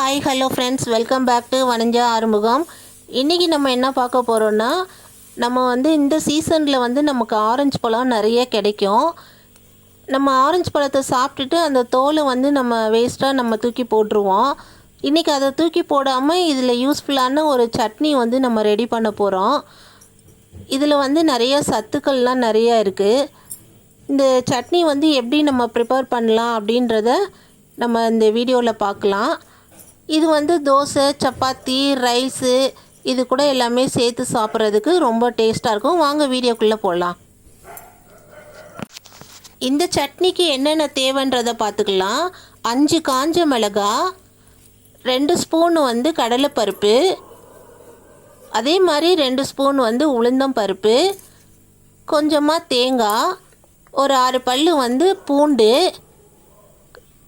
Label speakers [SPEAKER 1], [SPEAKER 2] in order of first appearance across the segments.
[SPEAKER 1] Hi hello friends welcome back to Vananja Arumugam இன்றைக்கி நம்ம என்ன பார்க்க போகிறோன்னா நம்ம வந்து இந்த சீசனில் வந்து நமக்கு ஆரஞ்சு பழம் நிறைய கிடைக்கும். நம்ம ஆரஞ்சு பழத்தை சாப்பிட்டுட்டு அந்த தோலை வந்து நம்ம வேஸ்ட்டாக நம்ம தூக்கி போட்டுருவோம். இன்றைக்கி அதை தூக்கி போடாமல் இதில் யூஸ்ஃபுல்லான ஒரு சட்னி வந்து நம்ம ரெடி பண்ண போகிறோம் இதில் வந்து நிறைய சத்துக்கள்லாம் நிறையா இருக்குது இந்த சட்னி வந்து எப்படி நம்ம ப்ரிப்பேர் பண்ணலாம் அப்படின்றத நம்ம இந்த வீடியோவில் பார்க்கலாம். இது வந்து தோசை சப்பாத்தி ரைஸு இது கூட எல்லாமே சேர்த்து சாப்பிட்றதுக்கு ரொம்ப டேஸ்ட்டாக இருக்கும். வாங்க வீடியோக்குள்ளே போடலாம் இந்த சட்னிக்கு என்னென்ன தேவைன்றதை பார்த்துக்கலாம். அஞ்சு காஞ்ச மிளகா ரெண்டு ஸ்பூன் வந்து கடலைப்பருப்பு அதே மாதிரி ரெண்டு ஸ்பூன் வந்து உளுந்தம் பருப்பு கொஞ்சமாக தேங்காய் ஒரு ஆறு பல்லு வந்து பூண்டு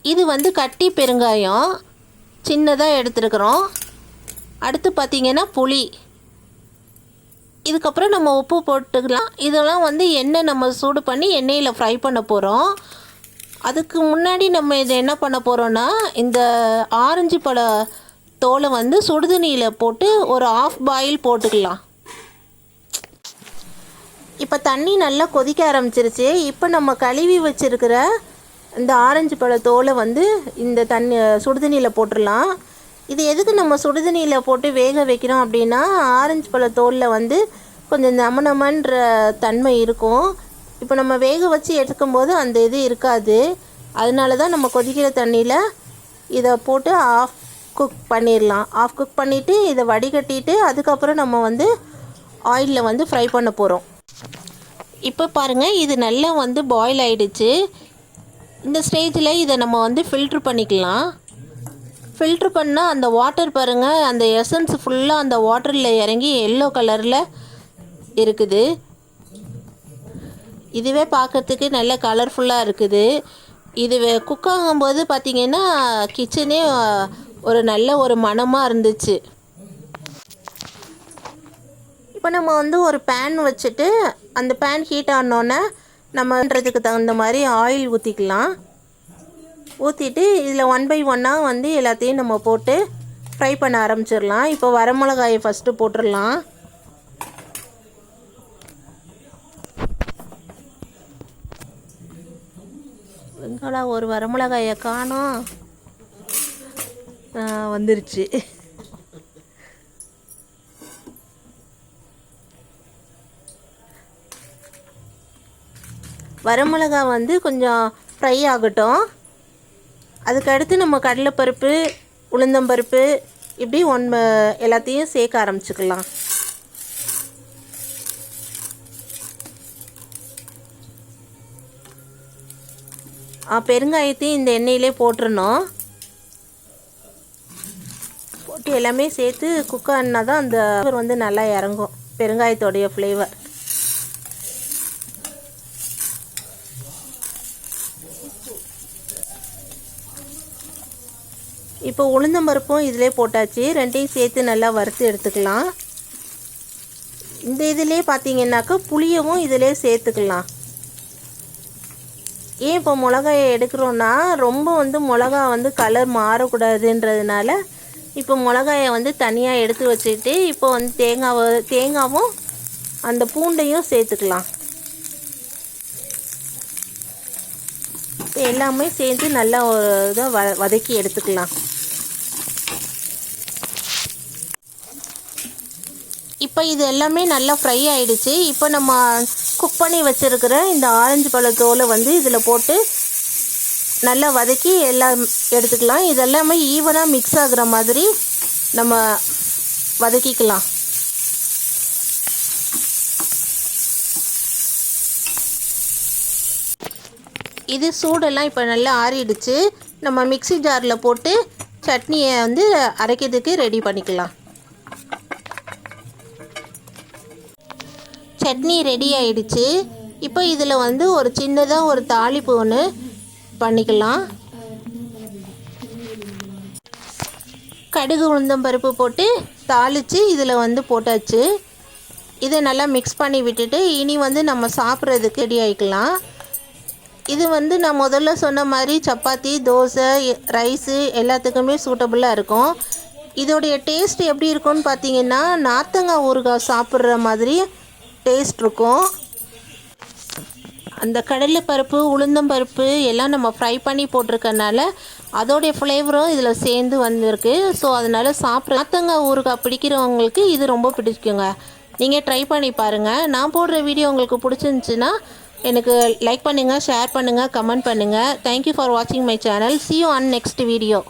[SPEAKER 1] இது வந்து கட்டி பெருங்காயம் சின்னதாக எடுத்துருக்குறோம். அடுத்து பார்த்திங்கன்னா புளி. இதுக்கப்புறம் நம்ம உப்பு போட்டுக்கலாம். இதெல்லாம் வந்து எண்ணெய் நம்ம சூடு பண்ணி எண்ணெயில் ஃப்ரை பண்ண போகிறோம் அதுக்கு முன்னாடி நம்ம இதை என்ன பண்ண போகிறோன்னா இந்த ஆரஞ்சு பழ தோலை வந்து சுடுதண்ணியில் போட்டு ஒரு ஆஃப் பாயில் போட்டுக்கலாம். இப்போ தண்ணி நல்லா கொதிக்க ஆரம்பிச்சிருச்சு. இப்போ நம்ம கழுவி வச்சுருக்கிற இந்த ஆரஞ்சு பழ தோலை வந்து இந்த தண்ணி சுடுதண்ணியில் போட்டுடலாம் இது எதுக்கு நம்ம சுடுதண்ணியில் போட்டு வேக வைக்கிறோம் அப்படின்னா ஆரஞ்சு பழ தோலில் வந்து கொஞ்சம் நம நமன்ற தன்மை இருக்கும். இப்போ நம்ம வேக வச்சு எடுக்கும்போது அந்த இது இருக்காது. அதனால தான் நம்ம கொதிக்கிற தண்ணியில் இதை போட்டு ஆஃப் குக் பண்ணிடலாம் ஆஃப் குக் பண்ணிவிட்டு இதை வடிகட்டிட்டு அதுக்கப்புறம் நம்ம வந்து ஆயிலில் வந்து ஃப்ரை பண்ண போகிறோம் இப்போ பாருங்கள் இது நல்லா வந்து பாயில் ஆகிடுச்சு இந்த ஸ்டேஜில் இதை நம்ம வந்து ஃபில்ட்ரு பண்ணிக்கலாம். ஃபில்ட்ரு பண்ணால் அந்த வாட்டர் பாருங்கள் அந்த எசன்ஸ் ஃபுல்லாக அந்த வாட்டரில் இறங்கி எல்லோ கலரில் இருக்குது. இதுவே பார்க்கறதுக்கு நல்ல கலர்ஃபுல்லாக இருக்குது. இது குக் ஆகும்போது பார்த்திங்கன்னா கிச்சனே ஒரு நல்ல ஒரு மனமாக இருந்துச்சு. இப்போ நம்ம வந்து ஒரு பேன் வச்சுட்டு அந்த பேன் ஹீட் ஆனோன்னே நம்மன்றதுக்கு தகுந்த மாதிரி ஆயில் ஊற்றிக்கலாம் ஊற்றிட்டு இதில் ஒன் பை ஒன்னாக வந்து எல்லாத்தையும் நம்ம போட்டு ஃப்ரை பண்ண ஆரம்பிச்சிடலாம். இப்போ வரமிளகாயை ஃபஸ்ட்டு போட்டுடலாம். எங்களா ஒரு வரமிளகாயை காணும்? வந்துருச்சு. வரமிளகா வந்து கொஞ்சம் ஃப்ரை ஆகட்டும். அதுக்கடுத்து நம்ம கடலைப்பருப்பு உளுந்தம்பருப்பு இப்படி ஒன் எல்லாத்தையும் சேர்க்க ஆரம்பிச்சுக்கலாம். ஆ, பெருங்காயத்தையும் இந்த எண்ணெயிலே போட்டுருணும் போட்டு எல்லாமே சேர்த்து குக் தான் அந்த வந்து நல்லா இறங்கும். பெருங்காயத்தோடைய ஃப்ளேவர் இப்போ உளுந்தம்பருப்பும் இதிலே போட்டாச்சு. ரெண்டையும் சேர்த்து நல்லா வறுத்து எடுத்துக்கலாம். இந்த இதிலே பார்த்தீங்கன்னாக்கா புளியவும் இதிலே சேர்த்துக்கலாம். ஏன் இப்போ மிளகாயை எடுக்கிறோன்னா ரொம்ப வந்து மிளகா வந்து கலர் மாறக்கூடாதுன்றதுனால இப்போ மிளகாயை வந்து தனியாக எடுத்து வச்சுட்டு இப்போ வந்து தேங்காவை தேங்காவும் அந்த பூண்டையும் சேர்த்துக்கலாம். இப்போ எல்லாமே சேர்ந்து நல்லா இதாக இதை வ வதக்கி எடுத்துக்கலாம். இப்போ இது எல்லாமே நல்லா ஃப்ரை ஆகிடுச்சு இப்போ நம்ம குக் பண்ணி வச்சுருக்கிற இந்த ஆரஞ்சு பழத்தோலை வந்து இதில் போட்டு நல்லா வதக்கி எல்லாம் எடுத்துக்கலாம். இது எல்லாமே ஈவனாக மிக்ஸ் ஆகுற மாதிரி நம்ம வதக்கிக்கலாம். இது சூடெல்லாம் இப்போ நல்லா ஆறிடுச்சு. நம்ம மிக்ஸி ஜாரில் போட்டு சட்னியை வந்து அரைக்கிறதுக்கு ரெடி பண்ணிக்கலாம். சட்னி ரெடி ஆயிடுச்சு. இப்போ இதில் வந்து ஒரு சின்னதாக ஒரு தாளிப்பு ஒன்று பண்ணிக்கலாம். கடுகு உளுந்தம் பருப்பு போட்டு தாளித்து இதில் வந்து போட்டாச்சு. இதை நல்லா மிக்ஸ் பண்ணி விட்டுட்டு இனி வந்து நம்ம சாப்பிட்றதுக்கு ரெடி ஆகிக்கலாம் இது வந்து நான் முதல்ல சொன்ன மாதிரி சப்பாத்தி தோசை ரைஸு எல்லாத்துக்குமே சூட்டபுளாக இருக்கும். இதோடைய டேஸ்ட் எப்படி இருக்கும்னு பார்த்தீங்கன்னா நார்த்தங்காய் ஊறுகாய் சாப்பிட்ற மாதிரி டேஸ்ட் இருக்கும். அந்த கடலைப்பருப்பு உளுந்தம்பருப்பு எல்லாம் நம்ம ஃப்ரை பண்ணி போட்டிருக்கனால அதோடைய ஃப்ளேவரும் இதில் சேர்ந்து வந்திருக்கு. ஸோ அதனால் சாப்பிட்ற நார்த்தங்காய் ஊறுகாய் பிடிக்கிறவங்களுக்கு இது ரொம்ப பிடிக்குங்க. நீங்கள் ட்ரை பண்ணி பாருங்கள் நான் போடுற வீடியோ உங்களுக்கு பிடிச்சிருந்துச்சின்னா எனக்கு லைக் பண்ணுங்கள் ஷேர் பண்ணுங்கள் கமெண்ட் பண்ணுங்கள் தேங்க்யூ ஃபார் வாட்சிங் my channel see you on next video